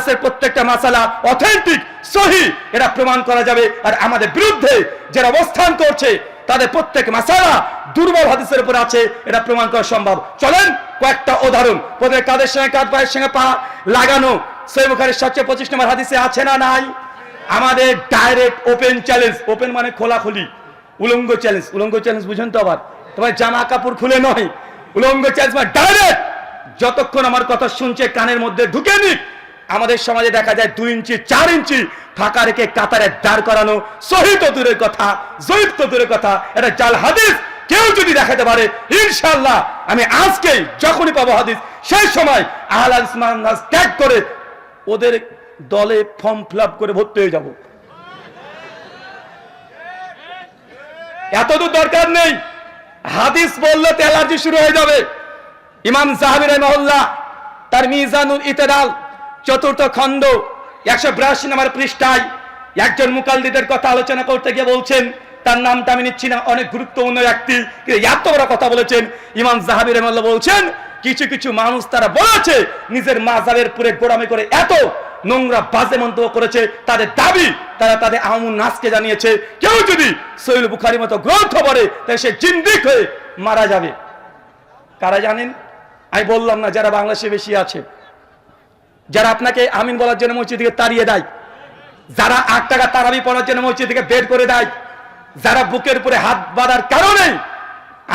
হাদিসের প্রত্যেকটা মাসালা অথেন্টিক সহি, এটা প্রমাণ করা যাবে। আর আমাদের বিরুদ্ধে যারা অবস্থান করছে, তাদের প্রত্যেক মাসালা দুর্বল হাদিসের উপর আছে, এটা প্রমাণ করা সম্ভব। চলেন, কয়েকটা উদাহরণ। প্রথমে কাদের সঙ্গে কাঁধ পায়ের সঙ্গে পা লাগানো? সৈয় বুখারীর সবচেয়ে পঁচিশ নম্বর হাদিসে আছে না নাই? আমাদের ডাইরেক্ট ওপেন চ্যালেঞ্জ ওপেন মানে খোলাখুলি। উলঙ্গ চ্যালেঞ্জ উলঙ্গ চ্যালেঞ্জ বুঝেন তো আবার? তোমার জামা কাপড় খুলে নয়। উলঙ্গ চ্যালেঞ্জ মানে ডাইরেক্ট যতক্ষণ আমার কথা শুনছে, কানের মধ্যে ঢুকে নি আমাদের সমাজে দেখা যায় দুই ইঞ্চি, চার ইঞ্চি ফাঁকা রেখে কাতারে দাঁড় করানো। সহিত দূরের কথা জয়িত দূরের কথা, এটা জাল হাদিস। কেউ যদি দেখাতে পারে ইনশাল্লাহ আমি আজকেই যখনই পাবো হাদিস, সেই সময় ইসমান ত্যাগ করে ওদের দলে ফর্ম ফিল করে ভর্তি হয়ে যাব। এতদূর দরকার নেই। হাদিস বললে তো অ্যালার্জি শুরু হয়ে যাবে। ইমাম জাহাবির মহল্লা তার মিজানুল ইতেরাল চতুর্থ খণ্ড, একশো বিরাশি নম্বর পৃষ্ঠায় একজন মুকাল্লিদের কথা আলোচনা করতে গিয়ে বলছেন, তার নামটা আমি নিচ্ছি না, অনেক গুরুত্বপূর্ণ ব্যক্তি এত বড় কথা বলেছেন, ইমাম জাহাবির রহমাল্লাহ বলছেন, কিছু কিছু মানুষ তারা বলেছে, নিজের মাজাবের পুরে গোড়ামি করে এত নোংরা বাজে মন্তব্য করেছে, তাদের দাবি, তারা তাদের আমুন নাচকে জানিয়েছে, কেউ যদি সৈল বুখারি মতো গ্রন্থ পড়ে, তাহলে সে জিন্দিক হয়ে মারা যাবে। কারা জানেন? আমি বললাম না, যারা বাংলাদেশে বেশি আছে। যারা আপনাকে আমিন বলার জন্য মসজিদ থেকে তাড়িয়ে দেয়, যারা আট টাকা তারাবি পড়ার জন্য মসজিদ থেকে বের করে দেয়, যারা বুকের উপরে হাত বাঁধার কারণে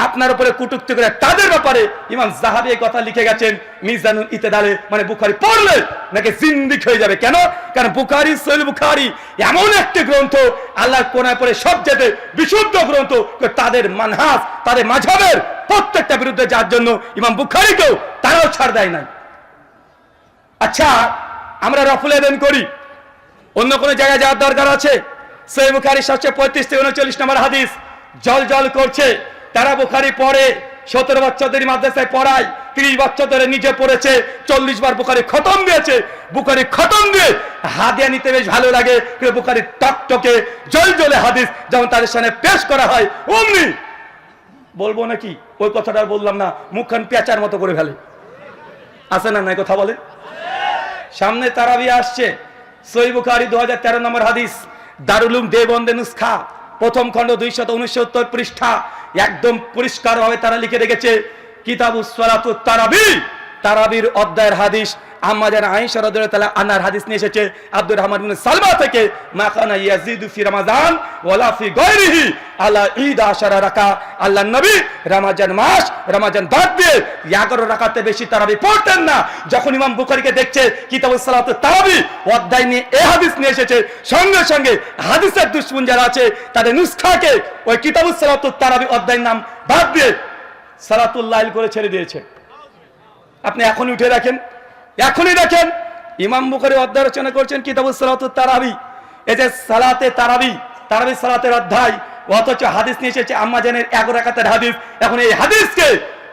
আপনার উপরে কুটুক্তি করে তাদের ব্যাপারে ইমাম জাহাবি এই কথা লিখে গেছেন, মিজানুল ইতেদালে মানে বুখারি পড়লে নাকি জিন্দিক হয়ে যাবে। কেন? কারণ বুখারি সৈল বুখারি এমন একটি গ্রন্থ, আল্লাহর কোনায় পড়ে সব যেতে বিশুদ্ধ গ্রন্থ তাদের মানহাস তাদের মাঝাবের প্রত্যেকটা বিরুদ্ধে যার জন্য ইমাম বুখারিকেও তারাও ছাড় দেয় নাই। আচ্ছা আমরা রফুল এদেন করি। অন্য কোনো জায়গায় যাওয়ার দরকার আছে? সেই বুখারি সাতশো পঁয়ত্রিশ থেকে উনচল্লিশ নম্বর হাদিস। জল জল করছে। তারা বুখারি পড়ে, সতেরো বাচ্চাদের মাদ্রাসায় পড়ায়, তিরিশ বাচ্চা ধরে নিজে পড়েছে, চল্লিশ বার বুখারি খতম দিয়েছে, বুখারি খতম দিয়ে হাদিয়া নিতে বেশ ভালো লাগে, কিন্তু বুখারি টকটকে, জল জলে হাদিস যেমন তাদের সামনে পেশ করা হয়, অমনি। বলব নাকি? ওই কথাটা বললাম না, মুখখান পেঁচার মতো করে ফেলে। আছে না নাই কথা বলে? সামনে তারাবি আসছে। সৈবুখারি দু হাজার তেরো নম্বর হাদিস। দারুলুম দেবন্দে নুসখা। প্রথম খণ্ড দুইশত উনসত্তর পৃষ্ঠা। একদম পরিষ্কার ভাবে তারা লিখে রেখেছে কিতাবু সালাতু তারাবি। তারাবির অধ্যায়ের হাদিস। আম্মা যারা আয়েশা রাদিয়াল্লাহু আনার হাদিস নিয়ে এসেছে আব্দুর রহমান ইবনে সালমা থেকে মাকানা ইয়াজিদু ফি রমাজান ওয়ালা ফি গায়রিহি? আলা ঈদ আশারা রাকা আল্লাহ নবী রমাজান মাস, রমাজান বাদ দিয়ে 11 রাকাতে বেশি তারাবি পড়তেন না। যখন ইমাম বুখারীকে দেখছে, কিতাবুস সালাতু তারাবি অধ্যায় নিয়ে এই হাদিস নিয়ে এসেছে, সঙ্গে সঙ্গে হাদিসের দুশমন যারা আছে, তাদের নুসখাকে ওই কিতাবুস সালাতু তারাবি অধ্যায়ের নাম বাদ দিয়ে সালাতুল লাইল করে ছেড়ে দিয়েছে। আপনি এখনই উঠে রাখেন এখনই রাখেন ইমাম বুখারী অধ্যায় রচনা করছেন কিতাবুস সালাতুত তারাবি। এই যে সালাতে তারাবি তারাবি সালাতের অধ্যায়, অথচ হাদিস নিয়ে এসেছে আম্মা জানের এগারো রাকাতের হাদিস। এখন এই হাদিসকে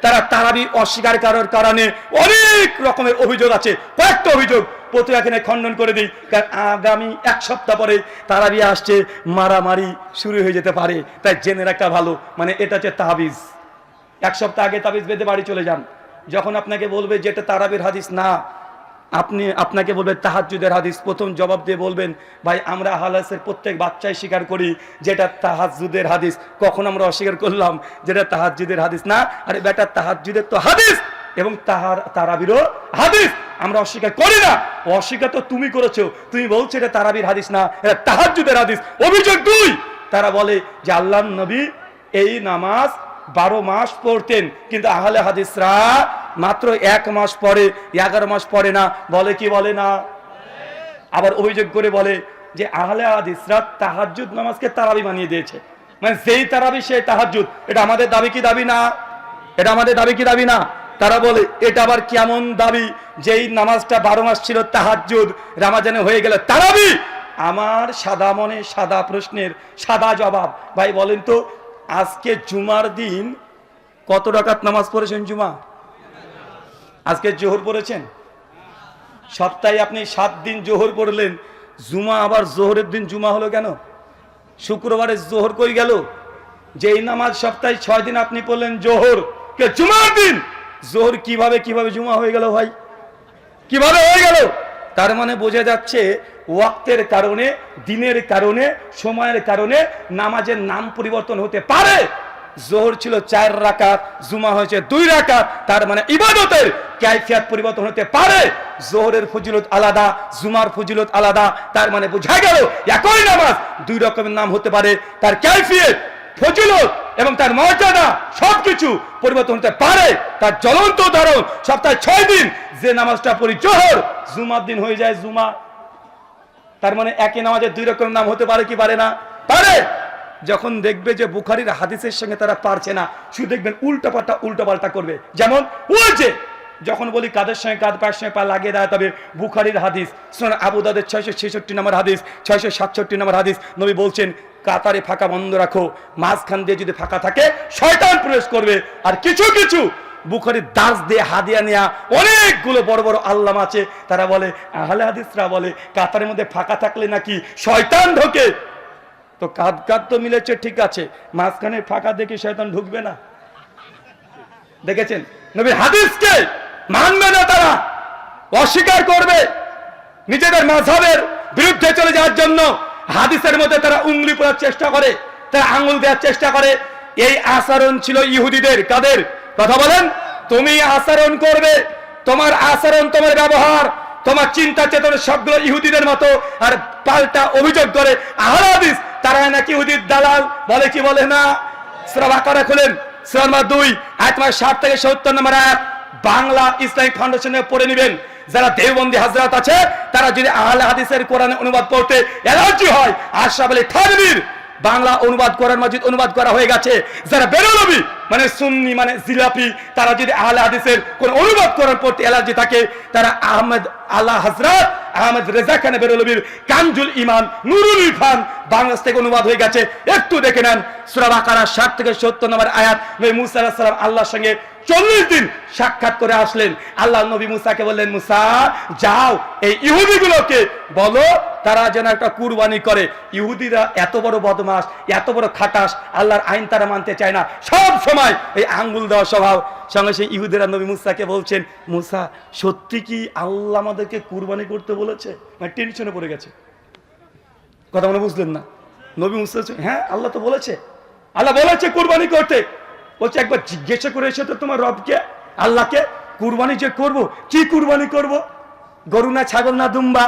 তারা তারাবি অস্বীকার করার কারণে অনেক রকমের অভিযোগ আছে, কয়েকটা অভিযোগ। প্রতি এখানে খণ্ডন করে দিই, কারণ আগামী এক সপ্তাহ পরে তারাবি আসছে, মারামারি শুরু হয়ে যেতে পারে। তাই জেনে রাখা ভালো মানে এটা হচ্ছে তাবিজ। এক সপ্তাহ আগে তাবিজ বেঁধে বাড়ি চলে যান। যখন আপনাকে বলবে যে এটা তারাবির হাদিস, না। আপনি, আপনাকে বলবে তাহাজুদের হাদিস। প্রথম জবাব দিয়ে বলবেন, ভাই, আমরা হালাসের প্রত্যেক বাচ্চাই স্বীকার করি যেটা তাহাজুদের হাদিস। কখন আমরা অস্বীকার করলাম যেটা তাহাজুদের হাদিস, না? আরে বেটা তাহাজুদের তো হাদিস এবং তাহার, তারাবিরও হাদিস। আমরা অস্বীকার করি না। অস্বীকার তো তুমি করেছ। তুমি বলছো এটা তারাবির হাদিস, না। এটা তাহাজুদের হাদিস। অভিযোগ দুই। তারা বলে যে আল্লাহ নবী এই নামাজ বারো মাস পড়তেন, কিন্তু আহলে হাদিসরা মাত্র এক মাস পরে এগারো মাস পরে না। বলে কি বলে না? আবার অভিযোগ করে বলে যে আহলে হাদিসরা তাহাজুদ নামাজকে তারাবি বানিয়ে দিয়েছে। মানে যেই তারাবি, সেই তাহাজুদ এটা আমাদের দাবি কি দাবি না? এটা আমাদের দাবি কি দাবি না? তারা বলে, এটা আবার কেমন দাবি? যেই নামাজটা বারো মাস ছিল তাহাজুদ রামাজানে হয়ে গেল, তারাবি! আমার সাদা মনে সাদা প্রশ্নের সাদা জবাব। ভাই, বলেন তো আজকে জুমার দিন কত ডাকাত নামাজ পড়েছেন জুমা? আজকে জোহর পড়েছেন? সপ্তাহে আপনি সাত দিন জোহর পড়লেন, জুমা আবার জোহরের দিন জুমা হলো কেন? শুক্রবারে জোহর কই গেল? যেই নামাজ সপ্তাহে ছয় দিন আপনি পড়লেন জোহর, কে জুমার দিন? জোহর কীভাবে কীভাবে জুমা হয়ে গেল ভাই? কীভাবে হয়ে গেল? তার মানে বোঝা যাচ্ছে ওয়াক্তের কারণে, দিনের কারণে, সময়ের কারণে নামাজের নাম পরিবর্তন হতে পারে। জোহর ছিল চার রাকাত, জুমা হয়েছে দুই রাকাত, তার মানে ইবাদতের ক্যাফিয়াত পরিবর্তন হতে পারে। জোহরের ফজিলত আলাদা, জুমার ফজিলত আলাদা, তার মানে বোঝা গেল একই নামাজ দুই রকমের নাম হতে পারে। তার ক্যাফিয়ত ফজিলত এবং তার মর্যাদা সবকিছু পরিবর্তন হতে পারে। তার জ্বলন্ত উদাহরণ সপ্তাহে ছয় দিন। যে নামাজটা পড়ি জোহর, জুমার দিন হয়ে যায় জুমা। তার মানে একই নামাজের দুই রকম নাম হতে পারে কি পারে না? পারে। যখন দেখবে যে বুখারির হাদিসের সঙ্গে তারা পারছে না, শুধু দেখবেন উল্টা পাল্টা উল্টা পাল্টা করবে। যেমন যে যখন বলি কাদের সঙ্গে কাদ পায়ের সঙ্গে পা লাগিয়ে দেয় তবে বুখারির হাদিস শোন আবু দাদের ছয়শো ছেষট্টি নম্বর হাদিস, ছয়শো সাতষট্টি নম্বর হাদিস, নবী বলছেন কাতারে ফাঁকা বন্ধ রাখো, মাঝখান দিয়ে যদি ফাঁকা থাকে, শয়তান প্রবেশ করবে। আর কিছু কিছু বুখারির দাস দিয়ে হাদিয়া নেয়া অনেকগুলো বড় বড় আল্লাম আছে, তারা বলে, আহলে হাদিসরা বলে, কাতারের মধ্যে ফাঁকা থাকলে নাকি শয়তান ঢোকে? তো কাদ কাদ তো মিলেছে, ঠিক আছে, মাঝখানে ফাঁকা দেখে শয়তান ঢুকবে না। দেখেছেন? নবীর হাদিসকে মানবে না তারা, অস্বীকার করবে। নিজেদের মাঝহের বিরুদ্ধে চলে যাওয়ার জন্য হাদিসের মধ্যে তারা উঙ্গলি পড়ার চেষ্টা করে, তারা আঙ্গুল দেওয়ার চেষ্টা করে। এই আচরণ ছিল ইহুদিদের, কাদের? কথা বলেন। তুমি আচরণ করবে, তোমার আচরণ, তোমার ব্যবহার, তোমার চিন্তা চেতনা সবগুলো ইহুদিদের মতো, আর পাল্টা অভিযোগ করে আহলে হাদিস, তারা নাকি ইহুদির দালাল, বলে কি বলে না? শ্রবা করে খুলেন শ্রমা দুই, আয়াত নম্বর ষাট থেকে সত্তর নম্বর আয়াত। বাংলা ইসলামিক ফাউন্ডেশনে পড়ে নেবেন। যারা দেওবন্দি হাজরাত আছে, তারা যদি আহলে হাদিসের কোরআনে অনুবাদ পড়তে অ্যালার্জি হয়, আশরাফ আলী থানবীর বাংলা অনুবাদ করার মসজিদ অনুবাদ করা হয়ে গেছে। যারা বেরোলবি মানে সুন্নি মানে জিলাপি, তারা যদি আহলে হাদিসের কোন অনুবাদ করার পড়তে অ্যালার্জি থাকে, তারা আহমেদ আল্লাহ হাজরাত আহমেদ রেজা খানে বেরোলবির কাঞ্জুল ইমান নুরুল ইরফান বাংলাদেশ থেকে অনুবাদ হয়ে গেছে। একটু দেখে নেন, সুরা বাকারা ষাট থেকে সত্তর নম্বর আয়াত আলাইহিস সালাম আল্লাহর সঙ্গে চল্লিশ দিন সাক্ষাৎ করে আসলেন। আল্লাহ নবী মুসাকে বললেন, মুসা, যাও, এই ইহুদিগুলোকে বলো, তারা যেন একটা কুরবানি করে। ইহুদিরা এত বড় বদমাস এত বড় খাটাস আল্লাহর আইন তারা মানতে চায় না। সব সময় এই আঙ্গুল দেওয়া স্বভাব। সঙ্গে সেই ইহুদিরা নবী মুসাকে বলছেন, মুসা, সত্যি কি আল্লাহ আমাদেরকে কুরবানি করতে বলেছে? মানে টেনশনে পড়ে গেছে। কথা মনে বুঝলেন না? নবী মুসা হ্যাঁ আল্লাহ তো বলেছে। আল্লাহ বলেছে কুরবানি করতে। বলছে, একবার জিজ্ঞাসা করে এসে তো তোমার রবকে, আল্লাহকে, কুরবানি যে করব, কি কুরবানি করব? গরু না ছাগল না দুম্বা।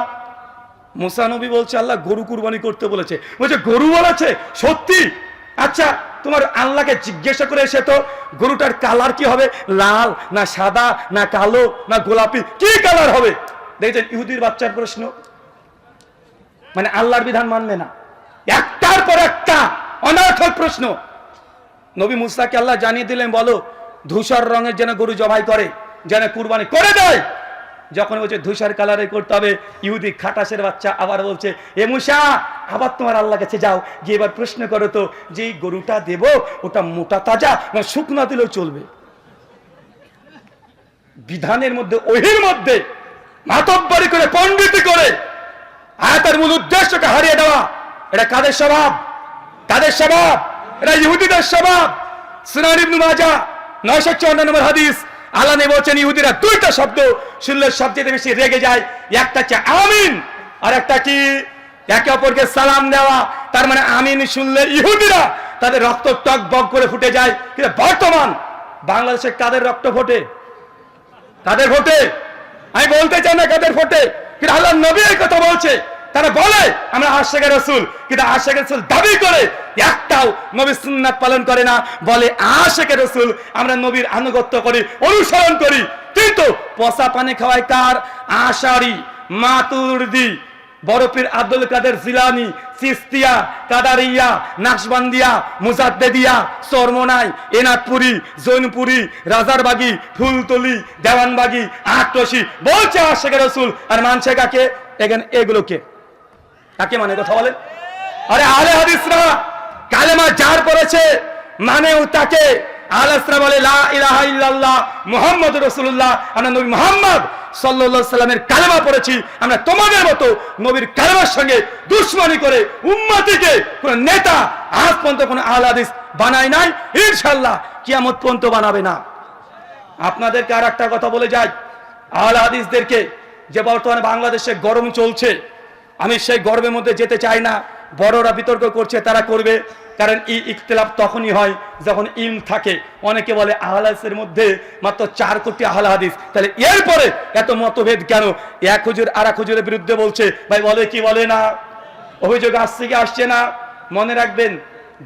মুসা নবী বলছে, আল্লাহ গরু কুরবানি করতে বলেছে। বলছে, গরু বলেছে? সত্যি? আচ্ছা তোমার আল্লাহকে জিজ্ঞাসা করে এসে তো গরুটার কালার কি হবে? লাল না সাদা না কালো না গোলাপি? কি কালার হবে? দেখছেন, ইহুদির বাচ্চার প্রশ্ন। মানে আল্লাহর বিধান মানবে না। একটার পর একটা অনার্থক প্রশ্ন। নবী মুসাকে আল্লাহ জানিয়ে দিলেন, বলো, ধূসর রঙের যেন গরু জবাই করে, যেন কুরবানি করে দেয়। যখন বলছে, ধূসর কালারে করতে হবে, ইহুদি খাটাসের বাচ্চা আবার বলছে, এ মুসা, আবার তোমার আল্লাহ কাছে যাও, গিয়ে এবার প্রশ্ন করো তো যে গরুটা দেব, ওটা মোটা তাজা শুকনা দিলেও চলবে? বিধানের মধ্যে, ওহির মধ্যে, মাতব্বরি করে, পণ্ডিতি করে আয়াতের মূল উদ্দেশ্যকে হারিয়ে দেওয়া, এটা কাদের স্বভাব? কাদের স্বভাব? এটা ইহুদিদের স্বভাব। সুনান মাজা নয়শো চুয়ান্ন নম্বর হাদিস। আল্লাহ নবী বলছেন, ইহুদিরা দুইটা শব্দ শুনলে সবচেয়ে বেশি রেগে যায়। একটা হচ্ছে আমিন, আর একটা কি? একে অপরকে সালাম দেওয়া। তার মানে আমিন শুনলে ইহুদিরা তাদের রক্ত টক বক করে ফুটে যায়। কিন্তু বর্তমান বাংলাদেশে কাদের রক্ত ফোটে? কাদের ফোটে? আমি বলতে চাই না কাদের ফোটে। কিন্তু আল্লাহ নবী কথা বলছে। তারা বলে, আমরা আশেখের রসুল। কিন্তু আশেখের রসুল দাবি করে একটাও নবী সুন্নাত পালন করে না। বলে আশেখের রসুল, আমরা নবীর আনুগত্য করি, অনুসরণ করি। কিন্তু পচা পানি খাওয়ায় কার? আশারি, মাতুরদি, বরফির আব্দুল কাদের জিলানি, চিস্তিয়া, কাদারিয়া নাকশবান্দিয়া মুজাদ্দেদিয়া, চরমনাই এনাথপুরি জৈনপুরি, রাজারবাগি, ফুলতলি, দেওয়ানবাগি আটটসি বলছে আশেখ রসুল, আর মানছে কাকে? এখানে এগুলোকে। কাকে মানে কথা বলেন? আরে আলে হাদিসরা! কালেমা যার করেছে মানেও তাকে কালেমা পড়েছি। আমরা তোমাদের মতো নবীর সঙ্গে করে নেতা আজ পর্যন্ত কোন বানায় নাই। কিয়ামত পর্যন্ত বানাবে না। আপনাদেরকে আর একটা কথা বলে যাই। আহলে যে বর্তমানে বাংলাদেশে গরম চলছে, আমি সেই গরমের মধ্যে যেতে চাই না। বড়রা বিতর্ক করছে, তারা করবে। কারণ এই ইখতলাফ তখনই হয় যখন ইম থাকে। অনেকে বলে আহলাসের মধ্যে মাত্র চার কোটি আহলা হাদিস। তাহলে এরপরে এত মতভেদ কেন? এক হুজুর আর এক হুজুরের বিরুদ্ধে বলছে, ভাই, বলে কি বলে না? অভিযোগ আসছে কি আসছে না? মনে রাখবেন,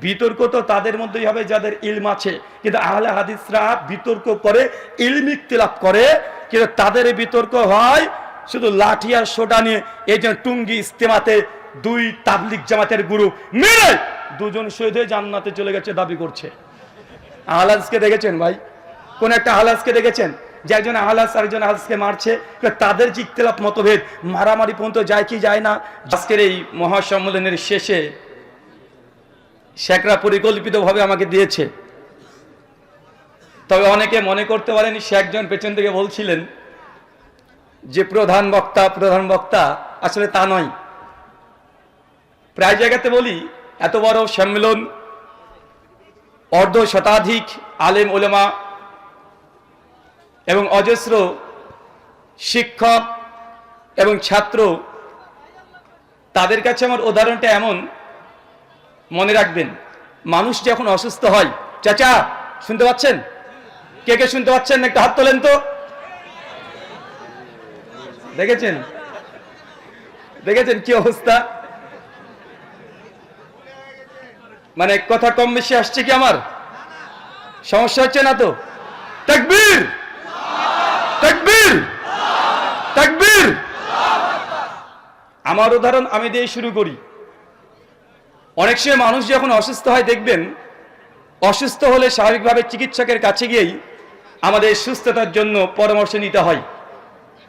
বিতর্ক তো তাদের মধ্যেই হবে যাদের ইলম আছে। কিন্তু আহলে হাদিসরা বিতর্ক করে, ইলম ইখতিলাফ করে, কিন্তু তাদের বিতর্ক হয় শুধু লাঠি আর সোটা নিয়ে, এই জন্য টুঙ্গি ইস্তেমাতে দুই তাবলিক জামাতের গুরু মেরে দুজন শহীদ হয়ে জান্নাতে চলে গেছে দাবি করছে। আহলাজকে দেখেছেন ভাই? কোন একটা আহলাজকে দেখেছেন? যে একজন আহলাজ আরেকজন আহলাজকে মারছে তাদের যে মতভেদ, মারামারি পর্যন্ত যায় কি যায় না? আজকের এই মহাসম্মেলনের শেষে শেখরা পরিকল্পিতভাবে আমাকে দিয়েছে। তবে অনেকে মনে করতে পারেন, সে একজন পেছন থেকে বলছিলেন যে প্রধান বক্তা প্রধান বক্তা, আসলে তা নয়। প্রায় জায়গাতে বলি, এত বড় সম্মেলন, অর্ধ শতাধিক আলেম ওলেমা এবং অজস্র শিক্ষক এবং ছাত্র, তাদের কাছে আমার উদাহরণটা এমন, মনে রাখবেন, মানুষ যখন অসুস্থ হয়, চাচা, শুনতে পাচ্ছেন? কে কে শুনতে পাচ্ছেন? একটা হাত তোলেন তো। দেখেছেন? দেখেছেন কি অবস্থা? মানে কথা কম বেশি আসছে কি আমার? সমস্যা হচ্ছে না তো? তাকবীর! তাকবীর! তাকবীর! আমার উদাহরণ আমি দিয়ে শুরু করি। অনেক সময় মানুষ যখন অসুস্থ হয়, দেখবেন অসুস্থ হলে স্বাভাবিকভাবে চিকিৎসকের কাছে গিয়েই আমাদের সুস্থতার জন্য পরামর্শ নিতে হয়।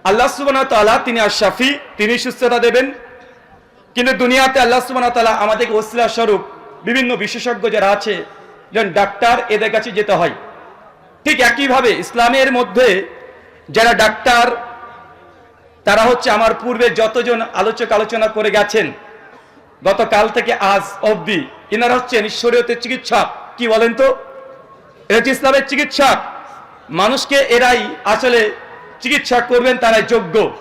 আল্লাহ সুবাহ তালা তিনি আর শাফি তিনি সুস্থতা দেবেন। কিন্তু দুনিয়াতে আল্লাহ সুবাহ তালা আমাদেরকে ওসিলা স্বরূপ বিভিন্ন বিশেষজ্ঞ যারা আছে যেমন ডাক্তার এদের কাছে যেতে হয়। ঠিক একইভাবে ইসলামের মধ্যে যারা ডাক্তার, তারা হচ্ছে আমার পূর্বে যতজন আলোচক আলোচনা করে গেছেন, গতকাল থেকে আজ অবধি ইনারা হচ্ছেন ঈশ্বরীয়তের চিকিৎসক। কি বলেন তো? এটা হচ্ছে ইসলামের চিকিৎসক। মানুষকে এরাই আসলে চিকিৎসা করবেন, তারাই যোগ্য।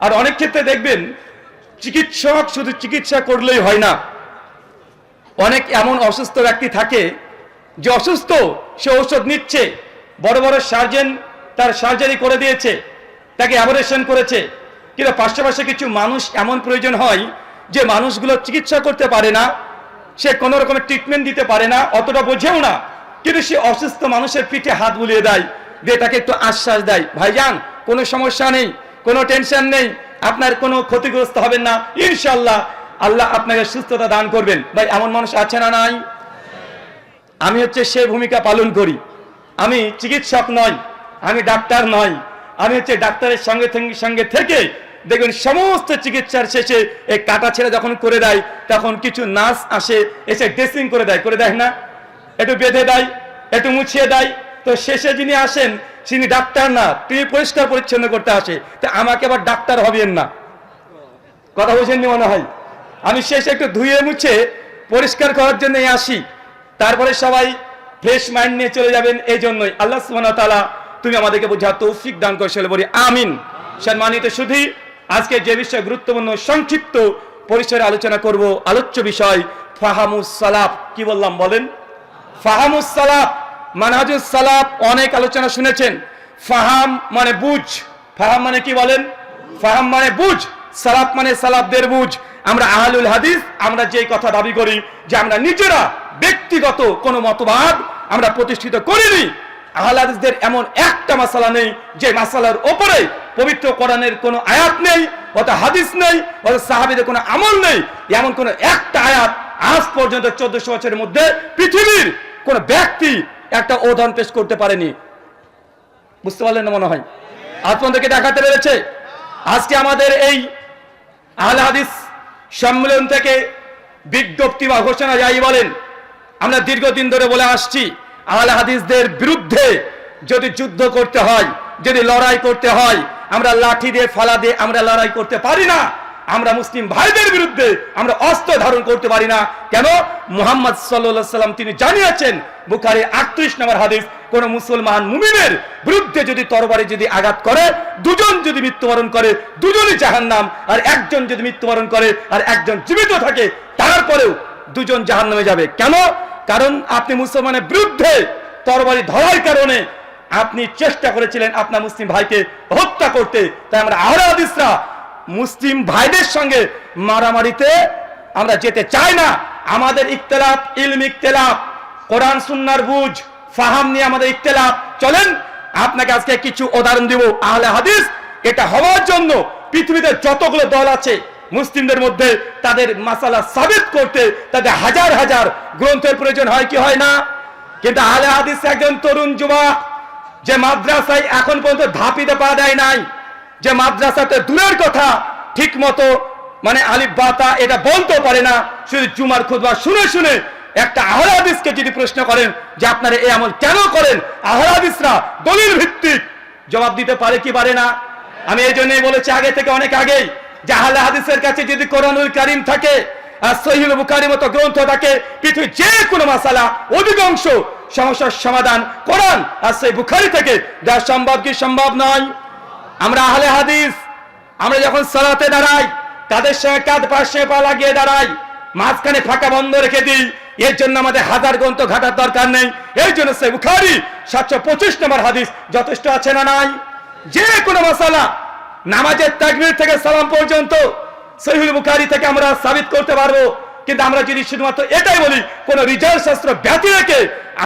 আর অনেক ক্ষেত্রে দেখবেন, চিকিৎসক শুধু চিকিৎসা করলেই হয় না। অনেক এমন অসুস্থ ব্যক্তি থাকে যে অসুস্থ, সে ঔষধ নিচ্ছে, বড় বড় সার্জেন তার সার্জারি করে দিয়েছে, তাকে অপারেশন করেছে। কিন্তু পাশাপাশি কিছু মানুষ এমন প্রয়োজন হয় যে মানুষগুলো চিকিৎসা করতে পারে না, সে কোনো রকমের ট্রিটমেন্ট দিতে পারে না, অতটা বোঝেও না। কিন্তু সে অসুস্থ মানুষের পিঠে হাত বুলিয়ে দেয়, দিয়ে তাকে একটু আশ্বাস দেয়, ভাইজান, কোনো সমস্যা নেই, কোনো টেনশন নেই, আপনার কোনো ক্ষতিগ্রস্ত হবেন না ইনশাল্লাহ আল্লাহ আপনাকে সুস্থতা দান করবেন। ভাই, এমন মানুষ আছে না নাই? আমি হচ্ছে সে ভূমিকা পালন করি। আমি চিকিৎসক নয় আমি ডাক্তার নয় আমি হচ্ছে ডাক্তারের সঙ্গে সঙ্গে থেকে দেখবেন সমস্ত চিকিৎসার শেষে এই কাটা ছেড়ে যখন করে দেয়, তখন কিছু নার্স আসে, এসে ড্রেসিং করে দেয়। করে দেয় না? একটু বেঁধে দেয়, একটু মুছিয়ে দেয়। তো শেষে যিনি আসেন, তিনি ডাক্তার না, তিনি পরিষ্কার পরিচ্ছন্ন করতে আসে। তা আমাকে আবার ডাক্তার হবেন না। কথা বোঝেননি মনে হয়? আমি শেষে একটু ধুয়ে মুছে পরিষ্কার করার জন্য আসি। তারপরে সবাই ফ্রেশ মাইন্ড নিয়ে চলে যাবেন এই জন্যই আল্লাহ সুবহানাহু ওয়া তাআলা তুমি আমাদেরকে বোঝা তৌফিক দান করে বলি, আমিন। সম্মানিত শুধু আজকে যে বিষয়ে গুরুত্বপূর্ণ সংক্ষিপ্ত পরিসরে আলোচনা করব, আলোচ্য বিষয় ফাহামুস সালাফ। কি বললাম বলেন? ফাহামুস সালাফ, মানহাজুস সালাফ অনেক আলোচনা শুনেছেন। ফাহাম মানে বুঝ। ফাহাম মানে কি বলেন? ফাহাম মানে বুঝ। সালাফ মানে সালাফদের বুঝ। আমরা আহলুল হাদিস, আমরা যে কথা দাবি করি যে আমরা নিজেরা ব্যক্তিগত কোনো মতবাদ আমরা প্রতিষ্ঠিত করিনি। আহল হাদিসদের এমন একটা মাসালা নেই যে মাসালার ওপরে পবিত্র কোরআনের কোনো আয়াত নেই, অথবা হাদিস নেই, অথবা সাহাবিদের কোনো আমল নেই। এমন কোনো একটা আয়াত আজ পর্যন্ত চোদ্দশো বছরের মধ্যে পৃথিবীর কোন ব্যক্তি একটা উদাহরণ পেশ করতে পারেনি। বুঝতে পারলেন না মনে হয়? আজ পর্যন্ত কি দেখাতে পেরেছে? আজকে আমাদের এই আহলে হাদিস সম্মেলন থেকে বিজ্ঞপ্তি বা ঘোষণা যাই বলেন, আমরা দীর্ঘদিন ধরে বলে আসছি, আহলে হাদিসদের বিরুদ্ধে যদি যুদ্ধ করতে হয়, যদি লড়াই করতে হয়, আমরা লাঠি দিয়ে, ফালা দিয়ে আমরা লড়াই করতে পারি না। আমরা মুসলিম ভাইদের বিরুদ্ধে আমরা অস্ত্র ধারণ করতে পারি না। কেন? মুহাম্মদ সাল্লাম তিনি জানিয়েছেন বুখারি আটত্রিশ নম্বর হাদিস, কোন মুসলমান মুমিনের বিরুদ্ধে যদি তরবারি যদি আঘাত করে, দুজন যদি মৃত্যুবরণ করে, দুজনই জাহান্নাম, আর একজন যদি মৃত্যুবরণ করে, আর একজন জীবিত থাকে, তারপরেও দুজন জাহান্নামে যাবে। কেন? কারণ আপনি মুসলমানের বিরুদ্ধে তরবারি ধরার কারণে আপনি চেষ্টা করেছিলেন আপনার মুসলিম ভাইকে হত্যা করতে। তাই আমরা আহরা হাদিসরা মুসলিম ভাইদের সঙ্গে মারামারিতে আমরা যেতে চাই না। আমাদের ইখতলাফ, ইলম ইখতলাফ, কোরআন, সুন্নার বুঝ, ফাহাম নিয়ে আমাদের ইখতলাফ। চলেন, আপনাকে আজকে কিছু উদাহরণ দিব আহলে হাদিস। এটা হওয়ার জন্য পৃথিবীতে যতগুলো দল আছে, মুসলিমদের মধ্যে তাদের মাসালা সাবিত করতে তাদের হাজার হাজার গ্রন্থের প্রয়োজন হয়, কি হয় না? কিন্তু আহলে হাদিস একজন তরুণ যুবক, যে মাদ্রাসায় এখন পর্যন্ত ধাপিতে পা দেয় নাই যে মাদ্রাসাতে দূরের কথা ঠিক মতো মানে আলিফ বাতা এটা বলতেও পারে না। শুধু জুমার খুদবা শুনে শুনে একটা আহলাদিসকে যদি প্রশ্ন করেন যে আপনারা এই আমল কেন করেন আহলাদিসরা দলিল ভিত্তিক জবাব দিতে পারে কি পারে না? আমি এই জন্যই বলেছি আগে থেকে অনেক আগেই যে আহলে হাদিসের কাছে যদি কোরআনুল কারিম থাকে আর সহিল বুখারি মতো গ্রন্থ থাকে পৃথিবীর যে কোনো মাসালা, অধিকাংশ সমস্যার সমাধান কোরআন আর সেই বুখারি থেকে। যা সম্ভব কি সম্ভব নয়? আমরা আহলে হাদিস, আমরা যখন সালাতে দাঁড়াই, তাদের সঙ্গে কাঁধ পাশে পা লাগিয়ে দাঁড়াই, মাঝখানে ফাঁকা বন্ধ রেখে দিই, এর জন্য আমাদের হাজার গ্রন্থ ঘাটার দরকার নেই। এই জন্য সে বুখারি, সাতশো পঁচিশ নম্বর হাদিস যথেষ্ট আছে না নাই? যে কোনো মশালা, নামাজের তাকবির থেকে সালাম পর্যন্ত সহিহুল বুখারি থেকে আমরা সাবিত করতে পারব। কিন্তু আমরা যদি শুধুমাত্র এটাই বলি, কোন রিজার্ভ শাস্ত্র ব্যতি রেখে